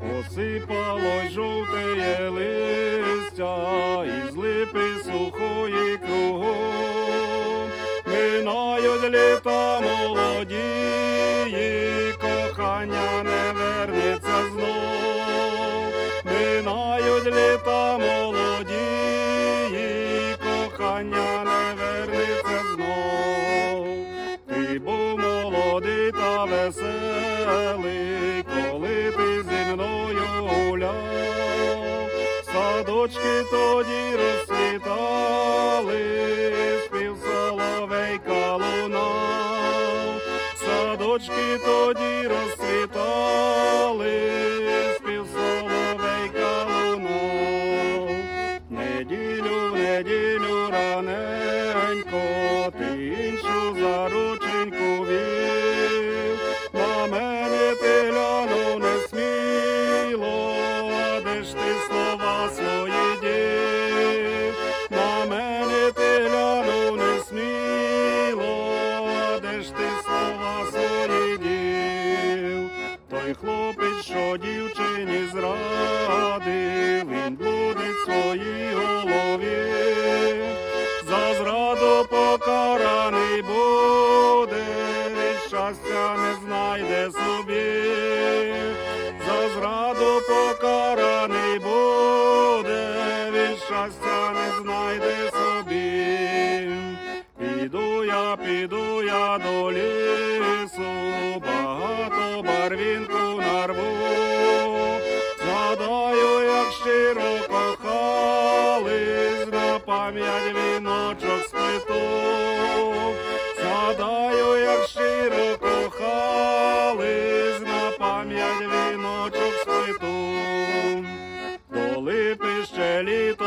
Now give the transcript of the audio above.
Посипалось жовтеє листя із липи сухої кругом. Минають літа молодії, кохання не вернеться знов. Минають літа молодії, кохання веселий, коли ти зі мною гуляв, садочки тоді розсвітали, спів соловейка лунав, садочки тоді розсвітали. знаєш ти слова сирідів, той хлопець, що дівчині зрадив, він буде в своїй голові, за зраду покараний буде, щастя не знайде собі, за зраду покараний буде, він щастя не знайде собі я піду я до лісу, багато барвінку нарву, згадаю, як щиро кохались, на пам'ять віночок спиту, згадаю, як щиро кохались, на пам'ять віночок спиту, до липи ще літо.